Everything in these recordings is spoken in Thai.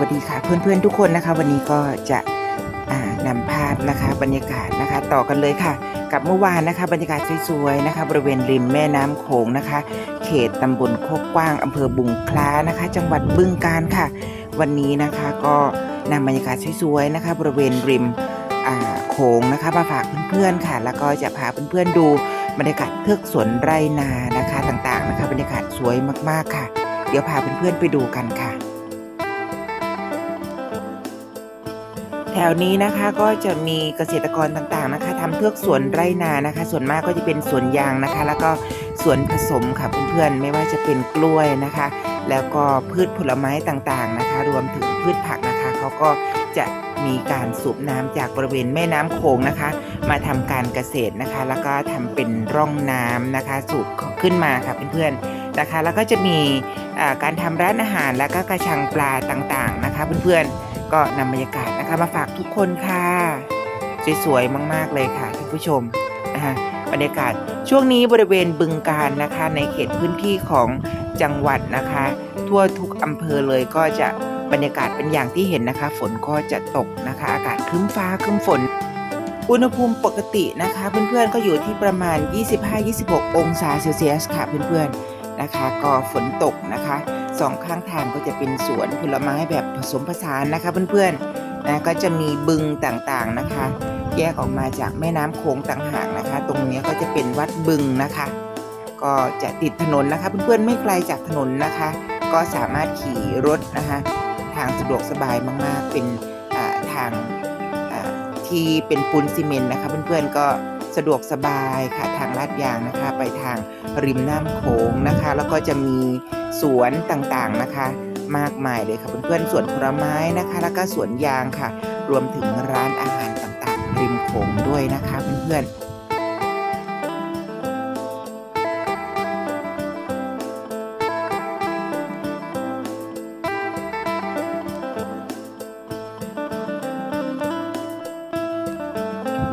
สวัสดีค่ะเพื่อนๆทุกคนนะคะ วันนี้ก็จะอ่านำภาพนะคะบรรยากาศนะคะ ต่อกันเลยค่ะ กับเมื่อวานนะคะ บรรยากาศสวยๆนะคะ บริเวณริมแม่น้ำโขงนะคะ เขตตำบลโคกกว้างอำเภอบุงคล้านะคะ จังหวัดบึงกาฬค่ะ วันนี้นะคะก็นำบรรยากาศสวยๆนะคะ บริเวณริมโขงนะคะมาฝากเพื่อนๆค่ะ แล้วก็จะพาเพื่อนๆดูบรรยากาศเทือกสวนไรนานะคะต่างๆนะคะ บรรยากาศสวยมากๆค่ะ เดี๋ยวพาเพื่อนๆไปดูกันค่ะ ถวนี้นะคะก็จะมีเกษตรกรต่างๆนะคะทำเทือกสวนไร่นานะคะ ส่วนมากก็จะเป็นสวนยางนะคะ แล้วก็สวนผสมค่ะเพื่อนๆไม่ว่าจะเป็นกล้วยนะคะ แล้วก็พืชผลไม้ต่างๆนะคะ รวมถึงพืชผักนะคะเขาก็จะมีการสูบน้ำจากบริเวณแม่น้ำโขงนะคะ มาทำการเกษตรนะคะ แล้วก็ทำเป็นร่องน้ำนะคะ สูบขึ้นมาค่ะเพื่อนๆนะคะ แล้วก็จะมีการทำร้านอาหารแล้วก็กระชังปลาต่างๆนะคะ เพื่อนๆ ก็นำบรรยากาศนะคะมาฝากทุกคนค่ะ สวยๆมาก ๆ เลยค่ะท่านผู้ชมนะคะบรรยากาศช่วงนี้บริเวณบึงการนะคะ ในเขตพื้นที่ของจังหวัดนะคะ ทั่วทุกอำเภอเลยก็จะบรรยากาศเป็นอย่างที่เห็นนะคะ ฝนก็จะตกนะคะ อากาศครึ้มฟ้าครึ้มฝน อุณหภูมิปกตินะคะ เพื่อนๆก็อยู่ที่ประมาณ 25-26 องศาเซลเซียสค่ะเพื่อนๆนะคะ ก็ฝนตกนะคะ สองข้างทางก็จะเป็นสวนผลไม้แบบผสมผสานนะคะเพื่อนๆนะก็จะมีบึงต่างๆนะคะ แยกออกมาจากแม่น้ำโขงต่างหากนะคะ ตรงนี้ก็จะเป็นวัดบึงนะคะ ก็จะติดถนนนะคะ เพื่อนๆไม่ไกลจากถนนนะคะ ก็สามารถขี่รถนะคะ ทางสะดวกสบายมากๆเป็นทางที่เป็นปูนซีเมนต์นะคะเพื่อนๆก็สะดวกสบายค่ะทางลาดยางนะคะ ไปทางริมน้ำโขงนะคะ แล้วก็จะมี สวนต่างๆนะคะ มากมายเลยค่ะเพื่อนๆสวนผลไม้นะคะ แล้วก็สวนยางค่ะ รวมถึงร้านอาหารต่างๆริมโขงด้วยนะคะเพื่อนๆ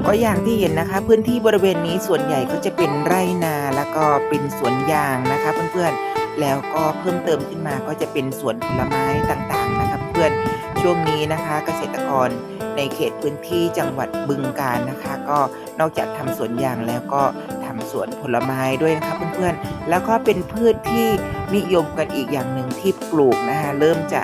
ก็อย่างที่เห็นนะคะ พื้นที่บริเวณนี้ส่วนใหญ่ก็จะเป็นไร่นาแล้วก็เป็นสวนยางนะคะเพื่อนๆ แล้วก็เพิ่มเติมขึ้นมาก็จะเป็นสวนผลไม้ต่างๆนะคะเพื่อนช่วงนี้นะคะเกษตรกรในเขตพื้นที่จังหวัดบึงกาฬนะคะ ก็นอกจากทำสวนยางแล้วก็ทำสวนผลไม้ด้วยนะคะเพื่อนๆแล้วก็เป็นพืชที่นิยมกันอีกอย่างหนึ่งที่ปลูกนะคะเริ่มจะ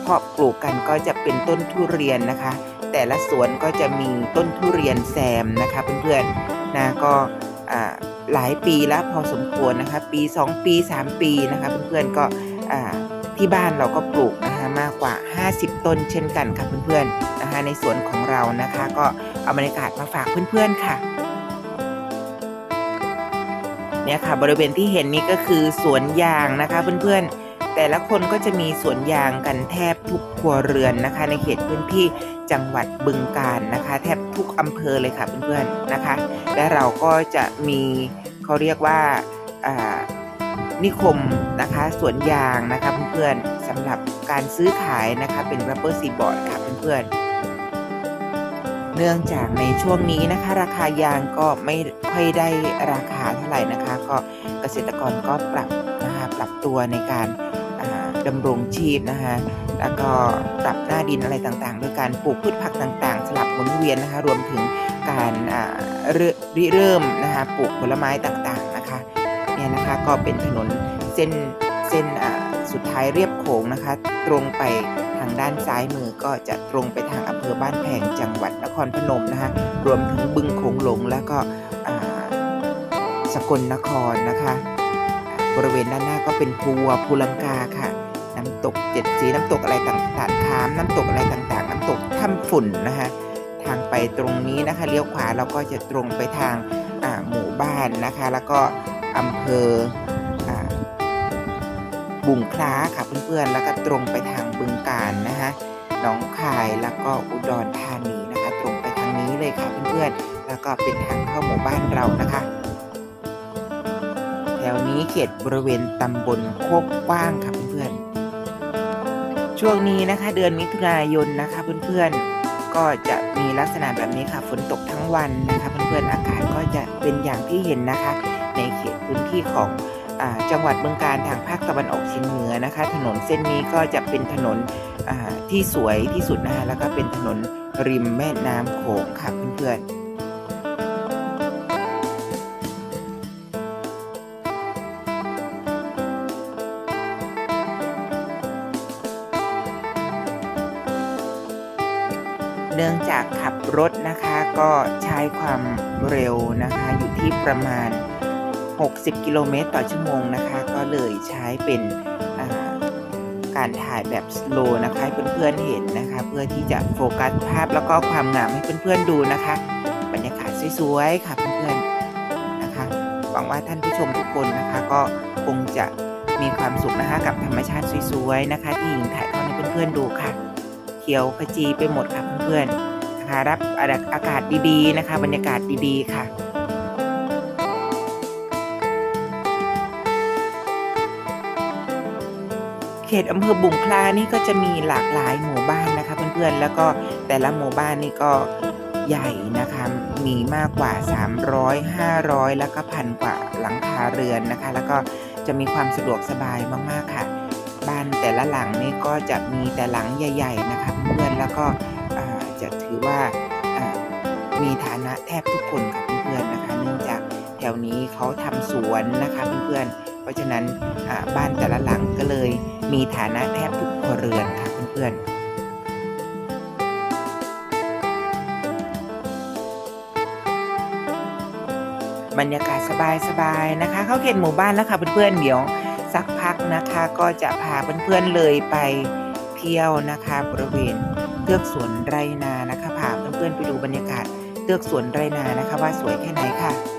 เพาะปลูกกันก็จะเป็นต้นทุเรียนนะคะ แต่ละสวนก็จะมีต้นทุเรียนแซมนะคะเพื่อนๆนะก็ หลายปีแล้วพอสมควรนะคะ ปี 2 ปี 3 ปีนะคะเพื่อนๆก็ที่บ้านเราก็ปลูกนะคะมากกว่า 50 ต้นเช่นกันค่ะเพื่อนๆนะคะในสวนของเรานะคะ ก็เอาบรรยากาศมาฝากเพื่อนๆค่ะเนี่ยค่ะบริเวณที่เห็นนี้ก็คือสวนยางนะคะเพื่อนๆแต่ละคนก็จะมีสวนยางกันแทบทุกครัวเรือนนะคะ ในเขตพื้นที่ จังหวัดบึงกาฬนะคะ แทบทุกอำเภอเลยค่ะเพื่อนๆนะคะ และเราก็จะมีเขาเรียกว่าานิคมนะคะสวนยางนะคะเพื่อนๆสำหรับการซื้อขายนะคะเป็น rubber seaboard ค่ะเพื่อนๆ เนื่องจากในช่วงนี้นะคะ ราคายางก็ไม่ค่อยได้ราคาเท่าไหร่นะคะ ก็เกษตรกรก็ปรับนะคะปรับตัวในการ ดำรงชีพนะคะแล้วก็ปรับหน้าดินอะไรต่างๆ ด้วยการปลูกพืชผักต่างๆ สลับหมุนเวียนนะคะรวมถึงการเริ่มริเริ่มนะคะปลูกผลไม้ต่างๆนะคะเนี่ยนะคะก็เป็นถนนเส้นเส้นสุดท้ายเรียบโขงนะคะ ตรงไปทางด้านซ้ายมือก็จะตรงไปทางอำเภอบ้านแพงจังหวัดนครพนมนะคะรวมถึงบึงโขงหลงแล้วก็สกลนครนะคะ บริเวณด้านหน้าก็เป็นภูวัวภูลังกาค่ะ ตกเจ็ดสีน้ำตกอะไรต่างๆขามน้ำตกอะไรต่างๆ น้ำตกถ้ำฝุ่นนะคะทางไปตรงนี้นะคะเลี้ยวขวาเราก็จะตรงไปทางหมู่บ้านนะคะ แล้วก็อำเภออบุงคล้าค่ะเพื่อนๆ แล้วก็ตรงไปทางบึงการนะคะหนองคายแล้วก็อุดรธานีนะคะ ตรงไปทางนี้เลยค่ะเพื่อนๆ แล้วก็เป็นทางเข้าหมู่บ้านเรานะคะ แถวนี้เขตบริเวณตำบลโคกกว้างค่ะ ช่วงนี้นะคะเดือนมิถุนายนนะคะเพื่อนๆก็จะมีลักษณะแบบนี้ค่ะฝนตกทั้งวันนะคะเพื่อนๆอากาศก็จะเป็นอย่างที่เห็นนะคะ ในเขตพื้นที่ของอจังหวัดเมืองการทางภาคตะวันออกเฉียงเหนือนะคะ ถนนเส้นนี้ก็จะเป็นถนนที่สวยที่สุดนะคะแล้วก็เป็นถนนริมแม่น้ำโขงค่ะเพื่อนๆ เนื่องจากขับรถนะคะก็ใช้ความเร็วนะคะอยู่ที่ประมาณ 60 กิโลเมตรต่อชั่วโมงนะคะ ก็เลยใช้เป็นการถ่ายแบบสโลว์นะคะให้เพื่อนๆเห็นนะคะ เพื่อที่จะโฟกัสภาพแล้วก็ความงามให้เพื่อนๆดูนะคะ บรรยากาศสวยๆค่ะเพื่อนๆนะคะหวังว่าท่านผู้ชมทุกคนนะคะ ก็คงจะมีความสุขนะคะกับธรรมชาติสวยๆนะคะ ที่หญิงถ่ายทอดให้เพื่อนๆดูค่ะ ขียวขจีไปหมดค่ะเพื่อนๆนะคะรับอากาศดีๆนะคะ บรรยากาศดีๆค่ะเขตอำเภอบุงคลานี่ก็จะมีหลากหลายหมู่บ้านนะคะเพื่อนๆ แล้วก็แต่ละหมู่บ้านนี่ก็ใหญ่นะคะ มีมากกว่า 300 500 แล้วก็พันกว่าหลังคาเรือนนะคะ แล้วก็จะมีความสะดวกสบายมากๆค่ะ บ้านแต่ละหลังนี่ก็จะมีแต่หลังใหญ่ ๆ นะคะ แล้วก็จะถือว่ามีฐานะแทบทุกคนค่ะเพื่อนๆนะคะ เนื่องจากแถวนี้เขาทำสวนนะคะเพื่อนๆ เพราะฉะนั้นบ้านแต่ละหลังก็เลยมีฐานะแทบทุกครัวเรือนค่ะเพื่อนๆบรรยากาศสบายๆนะคะเข้าเขตหมู่บ้านแล้วค่ะเพื่อนๆเดี๋ยวสักพักนะคะ ก็จะพาเพื่อนๆเลยไปเที่ยวนะคะบริเวณ เทือกสวนไรนานะคะพาเพื่อนๆไปดูบรรยากาศเทือกสวนไรนานะคะ ว่าสวยแค่ไหนค่ะ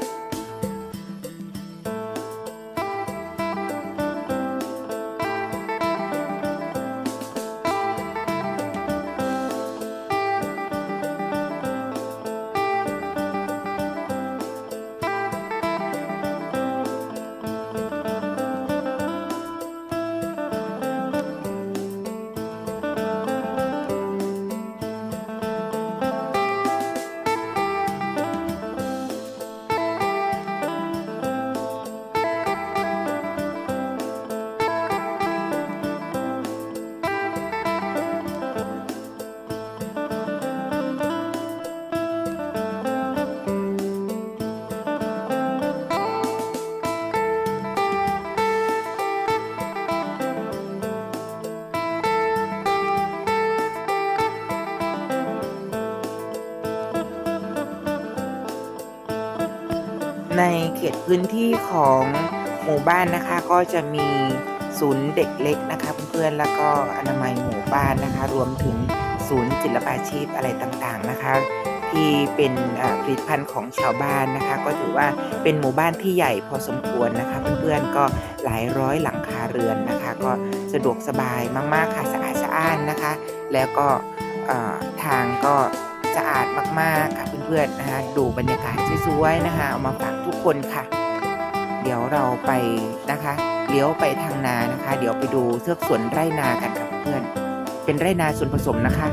เขตพื้นที่ของหมู่บ้านนะคะ ก็จะมีศูนย์เด็กเล็กนะคะเพื่อนๆแล้วก็อนามัยหมู่บ้านนะคะ รวมถึงศูนย์ศิลปาชีพอะไรต่างๆนะคะ ที่เป็นผลิตภัณฑ์ของชาวบ้านนะคะ ก็ถือว่าเป็นหมู่บ้านที่ใหญ่พอสมควรนะคะ เพื่อนๆก็หลายร้อยหลังคาเรือนนะคะ ก็สะดวกสบายมากๆค่ะสะอาดสะอ้านนะคะ แล้วก็ทางก็ สะอาดมากๆค่ะเพื่อนๆนะคะดูบรรยากาศสวยๆนะคะเอามาฝากทุกคนค่ะ เดี๋ยวเราไปนะคะเลี้ยวไปทางนานะคะ เดี๋ยวไปดูเทือกสวนไร่นากันค่ะเพื่อนเป็นไร่นาส่วนผสมนะคะ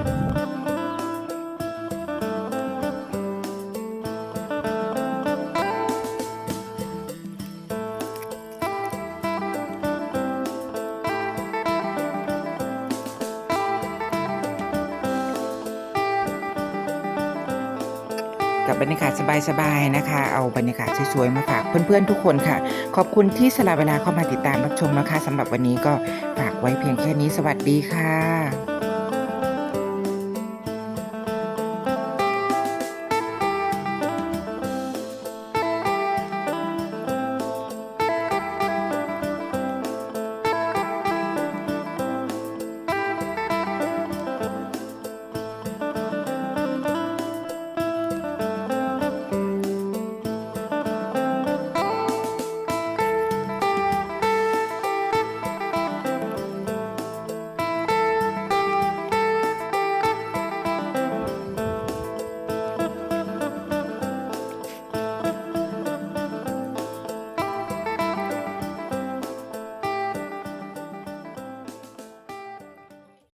กับบรรยากาศสบายๆนะคะ เอาบรรยากาศสวยๆมาฝากเพื่อนๆทุกคนค่ะ ขอบคุณที่สละเวลาเข้ามาติดตามรับชมนะคะสำหรับวันนี้ก็ฝากไว้เพียงแค่นี้สวัสดีค่ะ